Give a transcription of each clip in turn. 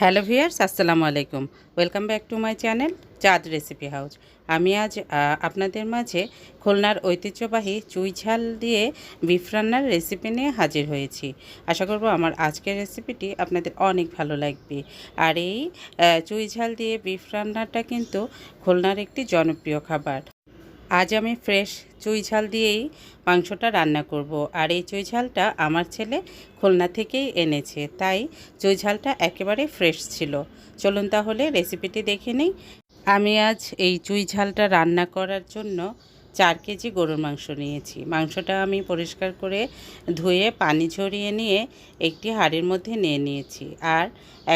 Hello viewers, আসসালামু আলাইকুম। Welcome back to my channel Chand recipe house. আমি আজ আপনাদের মাঝে খুলনার ঐতিহ্যবাহী চুই ঝাল দিয়ে বিফ রান্নার রেসিপি নিয়ে হাজির হয়েছি। আশা করব আমার আজকের রেসিপিটি আপনাদের অনেক ভালো লাগবে। আর এই চুই ঝাল দিয়ে বিফ রান্নাটা কিন্তু খুলনার একটি জনপ্রিয় খাবার। আজ আমি ফ্রেশ চুই ঝাল দিয়েই মাংসটা রান্না করব। আর এই চুই ঝালটা আমার ছেলে খুলনা থেকেই এনেছে, তাই চুই ঝালটা একেবারে ফ্রেশ ছিল। চলুন তাহলে রেসিপিটি দেখে নিই। আমি আজ এই চুই ঝালটা রান্না করার জন্য চার কেজি গরুর মাংস নিয়েছি। মাংসটা আমি পরিষ্কার করে ধুয়ে পানি ঝরিয়ে নিয়ে একটি হাঁড়ির মধ্যে নিয়ে নিয়েছি। আর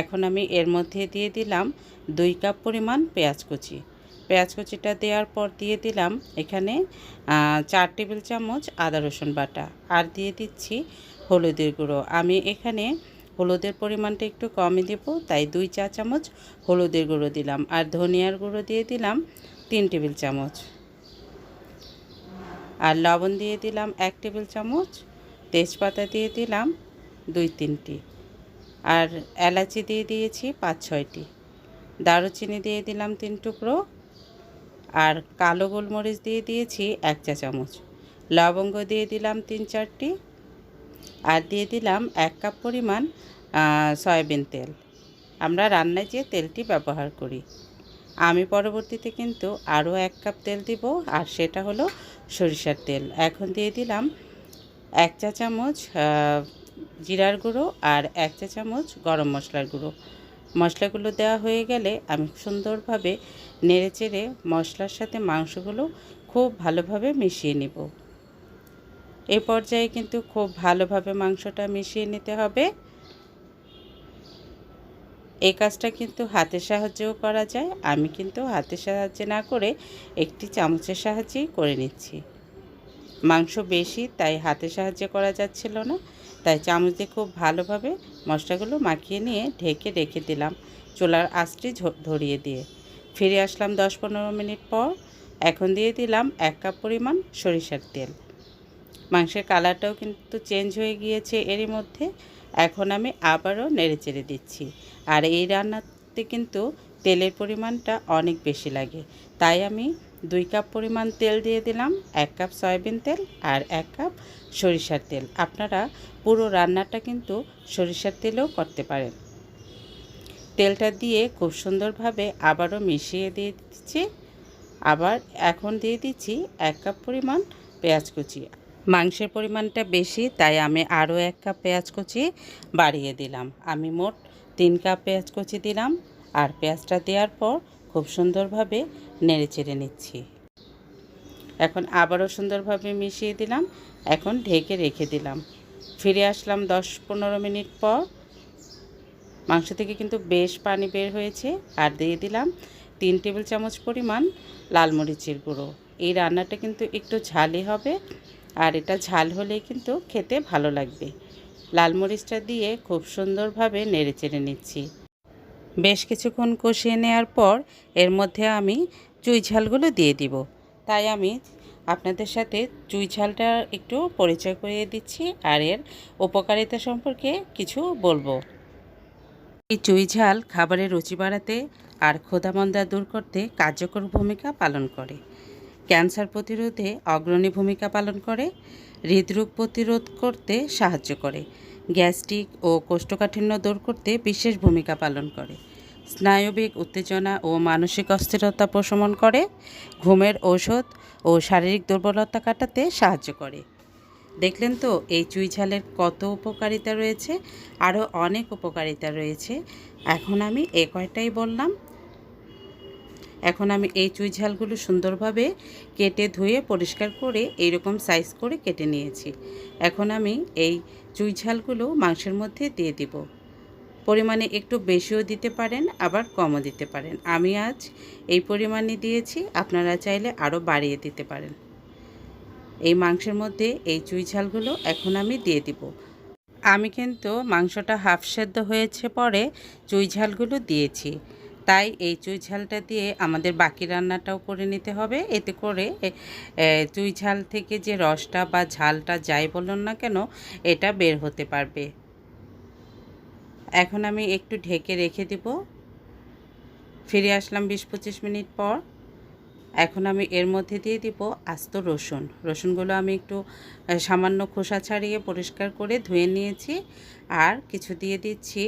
এখন আমি এর মধ্যে দিয়ে দিলাম দুই কাপ পরিমাণ পেঁয়াজ কুচি। পেঁয়াজ কুচিটা দেওয়ার পর দিয়ে দিলাম এখানে চার টেবিল চামচ আদা রসুন বাটা। আর দিয়ে দিচ্ছি হলুদের গুঁড়ো। আমি এখানে হলুদের পরিমাণটা একটু কমই দেব, তাই দুই চা চামচ হলুদের গুঁড়ো দিলাম। আর ধনিয়ার গুঁড়ো দিয়ে দিলাম তিন টেবিল চামচ। আর লবণ দিয়ে দিলাম এক টেবিল চামচ। তেজপাতা দিয়ে দিলাম দুই তিনটি। আর এলাচি দিয়ে দিয়েছি পাঁচ ছয়টি। দারুচিনি দিয়ে দিলাম তিন টুকরো। আর কালো গোলমরিচ দিয়ে দিয়েছি এক চা চামচ। লবঙ্গ দিয়ে দিলাম তিন চারটি। আর দিয়ে দিলাম এক কাপ পরিমাণ সয়াবিন তেল। আমরা রান্নায় যে তেলটি ব্যবহার করি। আমি পরবর্তীতে কিন্তু আরও এক কাপ তেল দিব, আর সেটা হলো সরিষার তেল। এখন দিয়ে দিলাম এক চা চামচ জিরার গুঁড়ো আর এক চা চামচ গরম মশলার গুঁড়ো। মশলাগুলো দেওয়া হয়ে গেলে আমি সুন্দরভাবে নেড়েচেড়ে মশলার সাথে মাংসগুলো খুব ভালোভাবে মিশিয়ে নেব। এ পর্যায়ে কিন্তু খুব ভালোভাবে মাংসটা মিশিয়ে নিতে হবে। এই কাজটা কিন্তু হাতের সাহায্যেও করা যায়। আমি কিন্তু হাতের সাহায্যে না করে একটি চামচের সাহায্যেই করে নিচ্ছি। মাংস বেশি, তাই হাতের সাহায্যে করা যাচ্ছিল না। তাই চামচ দিয়ে খুব ভালোভাবে মশলাগুলো মাখিয়ে নিয়ে ঢেকে রেখে দিলাম চুলার আঁচটি ধরিয়ে দিয়ে। ফিরে আসলাম দশ পনেরো মিনিট পর। এখন দিয়ে দিলাম এক কাপ পরিমাণ সরিষার তেল। মাংসের কালারটাও কিন্তু চেঞ্জ হয়ে গিয়েছে এরই মধ্যে। এখন আমি আবারও নেড়ে চেড়ে দিচ্ছি। আর এই রান্নাতে কিন্তু তেলের পরিমাণটা অনেক বেশি লাগে। তাই আমি দুই কাপ পরিমাণ তেল দিয়ে দিলাম, এক কাপ সয়াবিন তেল আর এক কাপ সরিষার তেল। আপনারা পুরো রান্নাটা কিন্তু সরিষার তেলেও করতে পারেন। তেলটা দিয়ে খুব সুন্দরভাবে আবারও মিশিয়ে দিয়ে দিচ্ছি। আবার এখন দিয়ে দিচ্ছি এক কাপ পরিমাণ পেঁয়াজ কুচি। মাংসের পরিমাণটা বেশি, তাই আমি আরও এক কাপ পেঁয়াজ কুচি বাড়িয়ে দিলাম। আমি মোট তিন কাপ পেঁয়াজ কুচি দিলাম। আর পেঁয়াজটা দেওয়ার পর খুব সুন্দরভাবে নেড়ে চেড়ে নিচ্ছি। এখন আবারও সুন্দরভাবে মিশিয়ে দিলাম, এখন ঢেকে রেখে দিলাম। ফিরে আসলাম দশ পনেরো মিনিট পর। মাংস থেকে কিন্তু বেশ পানি বের হয়েছে, আর দিয়ে দিলাম তিন টেবিল চামচ পরিমাণ লাল মরিচের গুঁড়ো। এই রান্নাটা কিন্তু একটু ঝালই হবে, আর এটা ঝাল হলেই কিন্তু খেতে ভালো লাগবে। লাল মরিচটা দিয়ে খুব সুন্দরভাবে নেড়ে চেড়ে নিচ্ছি। বেশ কিছুক্ষণ কষিয়ে নেওয়ার পর এর মধ্যে আমি চুই ঝালগুলো দিয়ে দিব। তাই আমি আপনাদের সাথে চুই ঝালটা একটু পরিচয় করিয়ে দিচ্ছি আর এর উপকারিতা সম্পর্কে কিছু বলব। এই চুই ঝাল খাবারের রুচি বাড়াতে আর ক্ষুধামন্দা দূর করতে কার্যকর ভূমিকা পালন করে। ক্যান্সার প্রতিরোধে অগ্রণী ভূমিকা পালন করে, হৃদরোগ প্রতিরোধ করতে সাহায্য করে। গ্যাস্ট্রিক ও কোষ্ঠকাঠিন্য দূর করতে বিশেষ ভূমিকা পালন করে। স্নায়বিক উত্তেজনা ও মানসিক অস্থিরতা প্রশমন করে, ঘুমের ঔষধ ও শারীরিক দুর্বলতা কাটাতে সাহায্য করে। দেখলেন তো, এই চুই ঝালের কত উপকারিতা রয়েছে? আরও অনেক উপকারিতা রয়েছে। এখন আমি এ কয়টাই বললাম। এখন আমি এই চুই ঝালগুলো সুন্দরভাবে কেটে ধুয়ে পরিষ্কার করে এইরকম সাইজ করে কেটে নিয়েছি। এখন আমি এই চুই ঝালগুলো মাংসের মধ্যে দিয়ে দিব। পরিমাণে একটু বেশিও দিতে পারেন, আবার কমও দিতে পারেন। আমি আজ এই পরিমাণে দিয়েছি, আপনারা চাইলে আরও বাড়িয়ে দিতে পারেন। এই মাংসের মধ্যে এই চুই ঝালগুলো এখন আমি দিয়ে দিব। আমি কিন্তু মাংসটা হাফ সেদ্ধ হয়েছে পরে চুই ঝালগুলো দিয়েছি। তাই এই চুই ঝালটা দিয়ে আমাদের বাকি রান্নাটাও করে নিতে হবে। এতে করে চুই ঝাল থেকে যে রসটা বা ঝালটা যাই বলুন না কেন, এটা বের হতে পারবে। এখন আমি একটু ঢেকে রেখে দিব। ফিরে আসলাম বিশ পঁচিশ মিনিট পর। এখন আমি এর মধ্যে দিয়ে দিব আস্ত রসুন। রসুনগুলো আমি একটু সামান্য খোসা ছাড়িয়ে পরিষ্কার করে ধুয়ে নিয়েছি। আর কিছু দিয়ে দিচ্ছি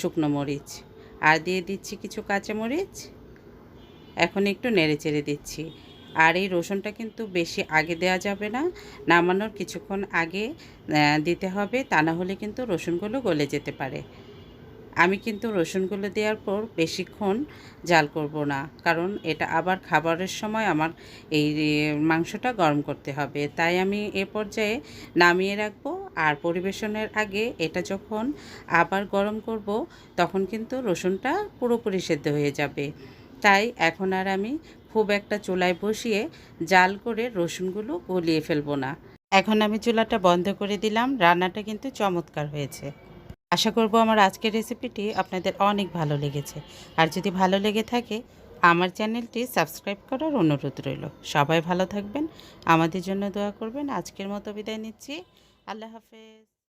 শুকনো মরিচ। আর দিয়ে দিচ্ছি কিছু কাঁচামরিচ। এখন একটু নেড়ে চেড়ে দিচ্ছি। আর এই রসুনটা কিন্তু বেশি আগে দেওয়া যাবে না, নামানোর কিছুক্ষণ আগে দিতে হবে, তা না হলে কিন্তু রসুনগুলো গলে যেতে পারে। আমি কিন্তু রসুনগুলো দেওয়ার পর বেশিক্ষণ জাল করব না, কারণ এটা আবার খাবারের সময় আমার এই মাংসটা গরম করতে হবে। তাই আমি এ পর্যায়ে নামিয়ে রাখব। আর পরিবেশনের আগে এটা যখন আবার গরম করব, তখন কিন্তু রসুনটা পুরোপুরি সেদ্ধ হয়ে যাবে। তাই এখন আর আমি খুব একটা চুলায় বসিয়ে জাল করে রসুনগুলো গলিয়ে ফেলব না। এখন আমি চুলাটা বন্ধ করে দিলাম, রান্নাটা কিন্তু চমৎকার হয়েছে। আশা করব আমার আজকের রেসিপিটি আপনাদের অনেক ভালো লেগেছে। আর যদি ভালো লেগে থাকে, আমার চ্যানেলটি সাবস্ক্রাইব করার অনুরোধ রইল। সবাই ভালো থাকবেন, আমাদের জন্য দোয়া করবেন। আজকের মতো বিদায় নিচ্ছি। আল্লাহ হাফেজ